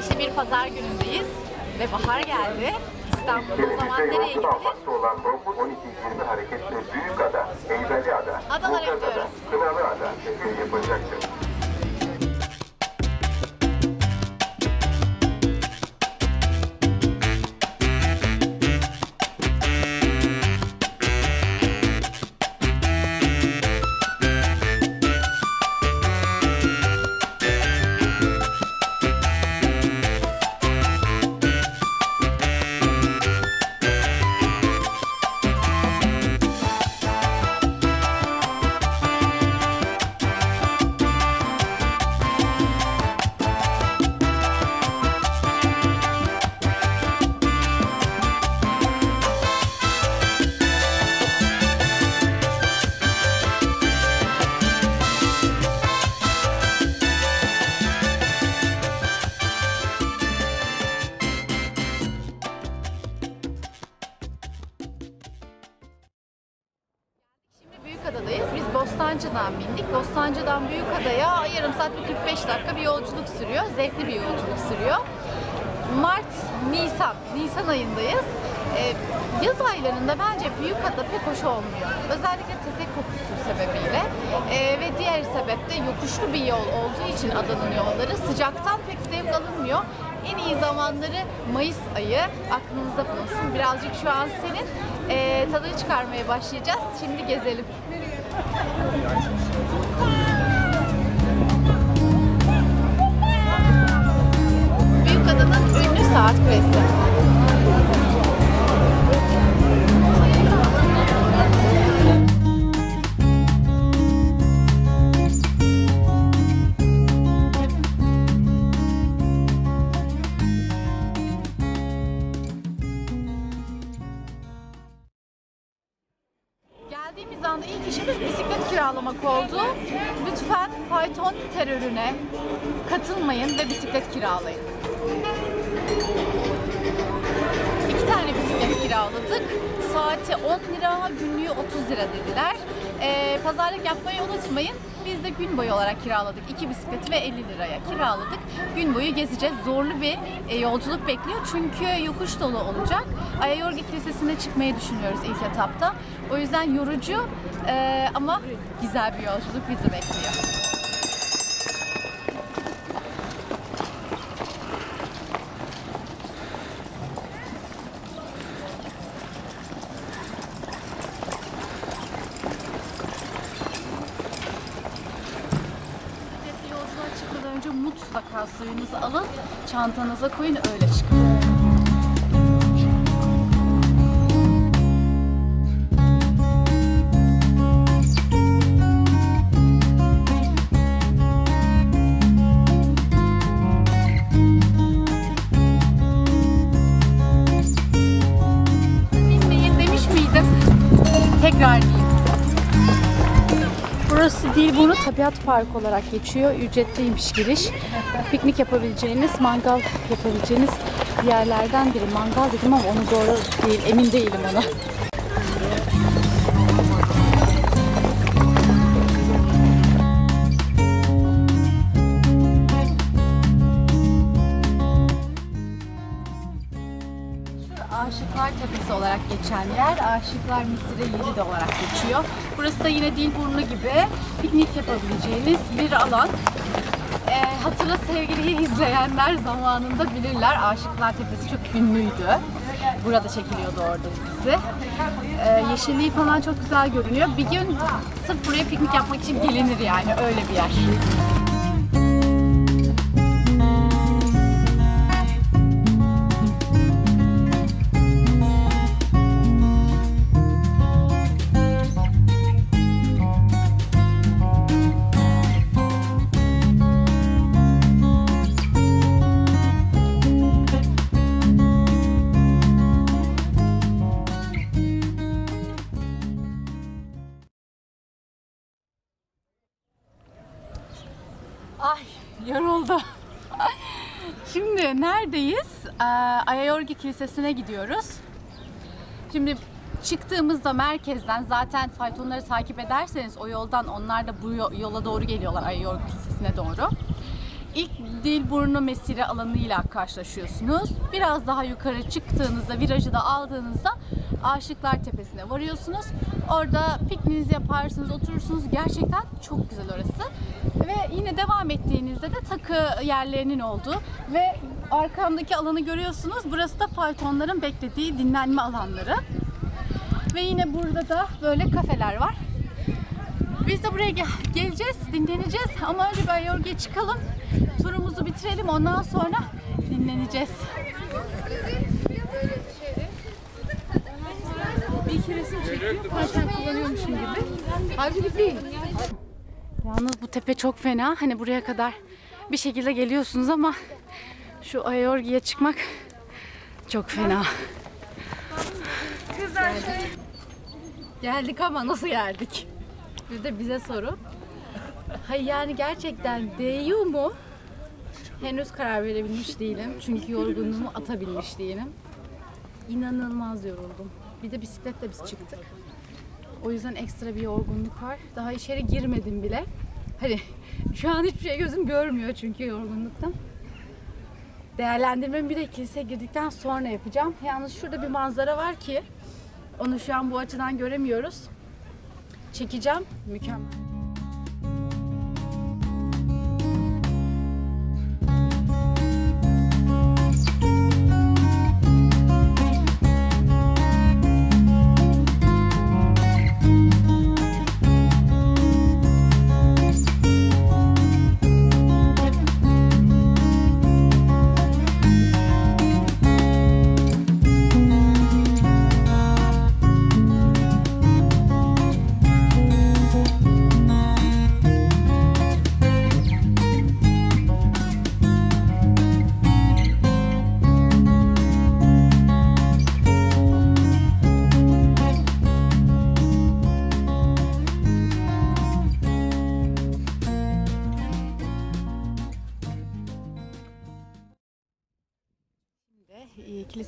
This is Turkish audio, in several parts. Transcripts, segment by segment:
güneşli bir pazar günündeyiz ve bahar geldi. İstanbul o zaman nereye gidilir? olan vapur 12-20 hareketli Büyükada, Heybeliada, Adalara gidiyoruz. Kınalıada seferi yapacaktır. Büyükada'dayız. Biz Bostancı'dan bindik. Bostancı'dan Büyükada'ya yarım saat bir 45 dakika bir yolculuk sürüyor. Zevkli bir yolculuk sürüyor. Mart, Nisan, Nisan ayındayız. Ee, yaz aylarında bence Büyükada pek hoş olmuyor. Özellikle tezek kokusu sebebiyle. Ee, ve diğer sebep de yokuşlu bir yol olduğu için adanın yolları sıcaktan pek zevk alınmıyor. En iyi zamanları Mayıs ayı aklınızda bulunsun. Birazcık şu an senin ee, tadını çıkarmaya başlayacağız. Şimdi gezelim. Büyükada'nın ünlü saat kulesi. Terörüne katılmayın ve bisiklet kiralayın. İki tane bisiklet kiraladık. Saati 10 lira, günlüğü 30 lira dediler. Ee, pazarlık yapmayı unutmayın. Biz de gün boyu olarak kiraladık. İki bisikleti ve 50 liraya kiraladık. Gün boyu gezeceğiz. Zorlu bir e, yolculuk bekliyor. Çünkü yokuş dolu olacak. Ayayorgi Kilisesi'ne çıkmayı düşünüyoruz ilk etapta. O yüzden yorucu e, ama güzel bir yolculuk bizi bekliyor. Önce mutlaka suyunuzu alın, çantanıza koyun öyle çıkın. Binmeyin demiş miydim? Tekrar. Burası Dilburnu Tabiat Parkı olarak geçiyor. Ücretliymiş giriş. Piknik yapabileceğiniz, mangal yapabileceğiniz yerlerden biri. Mangal dedim ama onu doğru değil, emin değilim ona. Aşıklar Tepesi olarak geçen yer, Aşıklar Misire Yeri de olarak geçiyor. Burası da yine Dilburnu gibi piknik yapabileceğiniz bir alan. Ee, Hatırla Sevgili'yi izleyenler zamanında bilirler. Aşıklar Tepesi çok ünlüydü. Burada çekiliyordu orada dizi. Ee, yeşilliği falan çok güzel görünüyor. Bir gün sırf buraya piknik yapmak için gelinir yani öyle bir yer. Neredeyiz? Ee, Ayayorgi Kilisesi'ne gidiyoruz. Şimdi çıktığımızda merkezden zaten faytonları takip ederseniz o yoldan onlar da bu yo- yola doğru geliyorlar Ayayorgi Kilisesi'ne doğru. İlk dil burnu mesire alanıyla karşılaşıyorsunuz. Biraz daha yukarı çıktığınızda, virajı da aldığınızda Aşıklar Tepesi'ne varıyorsunuz. Orada pikniğinizi yaparsınız, oturursunuz. Gerçekten çok güzel orası. Ve yine devam ettiğinizde de takı yerlerinin olduğu ve arkamdaki alanı görüyorsunuz. Burası da faytonların beklediği dinlenme alanları. Ve yine burada da böyle kafeler var. Biz de buraya gel- geleceğiz, dinleneceğiz ama önce bir Ayorgi'ye çıkalım. Turumuzu bitirelim ondan sonra dinleneceğiz. Bir iki çekiyor, zaten kullanıyormuşum gibi. Halbuki değil. Yalnız bu tepe çok fena. Hani buraya kadar bir şekilde geliyorsunuz ama şu Ayorgi'ye çıkmak çok fena. Geldik ama nasıl geldik? Bir de bize soru. Hayır yani gerçekten değiyor mu? Henüz karar verebilmiş değilim. Çünkü yorgunluğumu atabilmiş değilim. İnanılmaz yoruldum. Bir de bisikletle biz çıktık. O yüzden ekstra bir yorgunluk var. Daha içeri girmedim bile. Hani şu an hiçbir şey gözüm görmüyor çünkü yorgunluktan. Değerlendirmemi bir de kiliseye girdikten sonra yapacağım. Yalnız şurada bir manzara var ki onu şu an bu açıdan göremiyoruz. Çekeceğim. Mükemmel.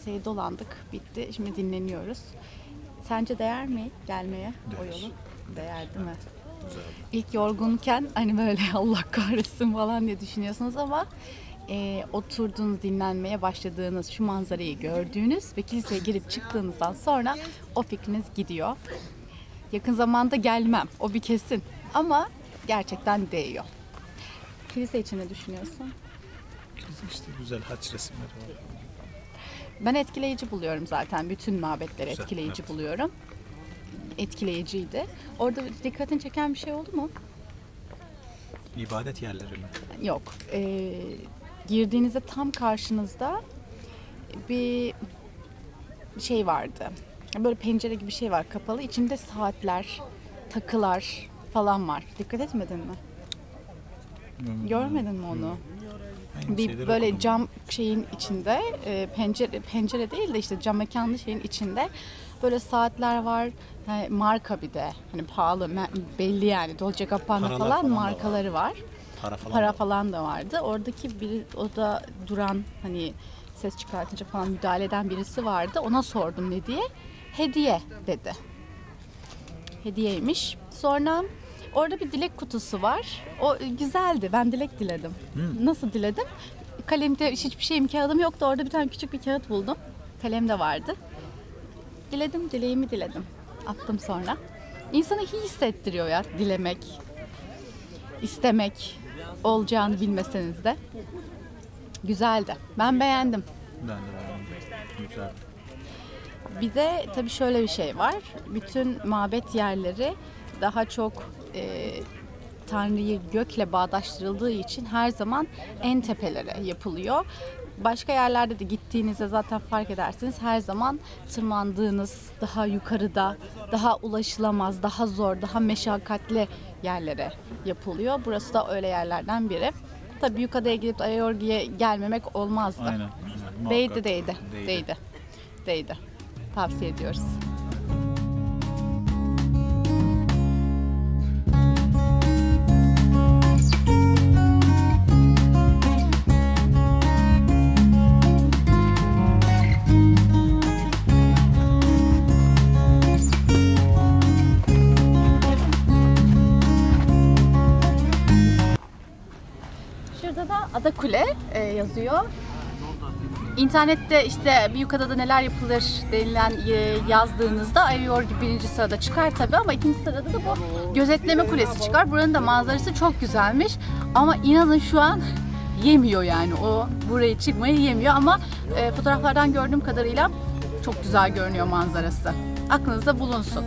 Kiliseyi dolandık, bitti. Şimdi dinleniyoruz. Sence değer mi gelmeye o yolu? Değer değil mi? İlk yorgunken hani böyle Allah kahretsin falan diye düşünüyorsunuz ama e, oturduğunuz, dinlenmeye başladığınız, şu manzarayı gördüğünüz ve kiliseye girip çıktığınızdan sonra o fikriniz gidiyor. Yakın zamanda gelmem, o bir kesin. Ama gerçekten değiyor. Kilise için ne düşünüyorsun? İşte güzel haç resimleri var. Ben etkileyici buluyorum zaten. Bütün mabetleri Güzel, etkileyici evet. buluyorum. Etkileyiciydi. Orada dikkatini çeken bir şey oldu mu? İbadet yerleri mi? Yok. Ee, girdiğinizde tam karşınızda bir şey vardı. Böyle pencere gibi bir şey var kapalı. İçinde saatler, takılar falan var. Dikkat etmedin mi? Görmedin mi onu? Bir böyle okudum. cam şeyin içinde e, pencere pencere değil de işte cam mekanlı şeyin içinde böyle saatler var. Yani marka bir de hani pahalı belli yani Dolce Gabbana falan, falan da var. markaları var. Para falan. Para da- falan da vardı. Oradaki bir o da duran hani ses çıkartınca falan müdahale eden birisi vardı. Ona sordum ne diye. Hediye dedi. Hediyeymiş. Sonra orada bir dilek kutusu var. O güzeldi. Ben dilek diledim. Nasıl diledim? Kalemde hiçbir şeyim kağıdım yoktu. Orada bir tane küçük bir kağıt buldum. Kalem de vardı. Diledim, dileğimi diledim. Attım sonra. İnsanı iyi hissettiriyor ya dilemek, istemek olacağını bilmeseniz de. Güzeldi. Ben beğendim. Ben de beğendim. Güzel. Bir de tabii şöyle bir şey var. Bütün mabet yerleri daha çok e, Tanrı'yı gökle bağdaştırıldığı için her zaman en tepelere yapılıyor. Başka yerlerde de gittiğinizde zaten fark edersiniz her zaman tırmandığınız daha yukarıda, daha ulaşılamaz, daha zor, daha meşakkatli yerlere yapılıyor. Burası da öyle yerlerden biri. Tabii Büyükada'ya gidip Ayorgi'ye gelmemek olmazdı. Aynen. aynen. Değdi, değdi, değdi, değdi. Tavsiye ediyoruz. Şurada da şöyle e, yazıyor. İnternette işte Büyükada'da neler yapılır denilen e, yazdığınızda Avior gibi birinci sırada çıkar tabii ama ikinci sırada da bu gözetleme kulesi çıkar. Buranın da manzarası çok güzelmiş ama inanın şu an yemiyor yani o burayı çıkmayı yemiyor ama e, fotoğraflardan gördüğüm kadarıyla çok güzel görünüyor manzarası. Aklınızda bulunsun.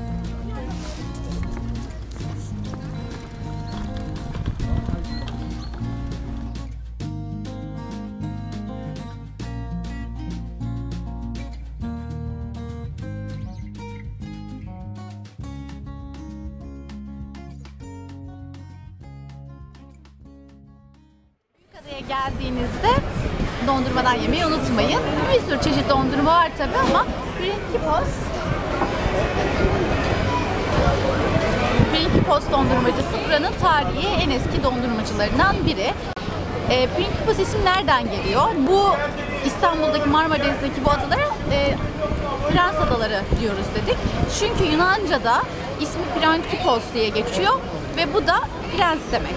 Geldiğinizde dondurmadan yemeyi unutmayın. Bir sürü çeşit dondurma var tabi ama Principos Principos dondurmacısı buranın tarihi en eski dondurmacılarından biri. E, Principos isim nereden geliyor? Bu İstanbul'daki Marmara Denizi'ndeki bu adalara e, Prens Adaları diyoruz dedik. Çünkü Yunanca'da ismi Principos diye geçiyor ve bu da prens demek.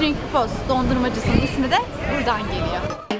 Principos dondurmacısının ismi de buradan geliyor.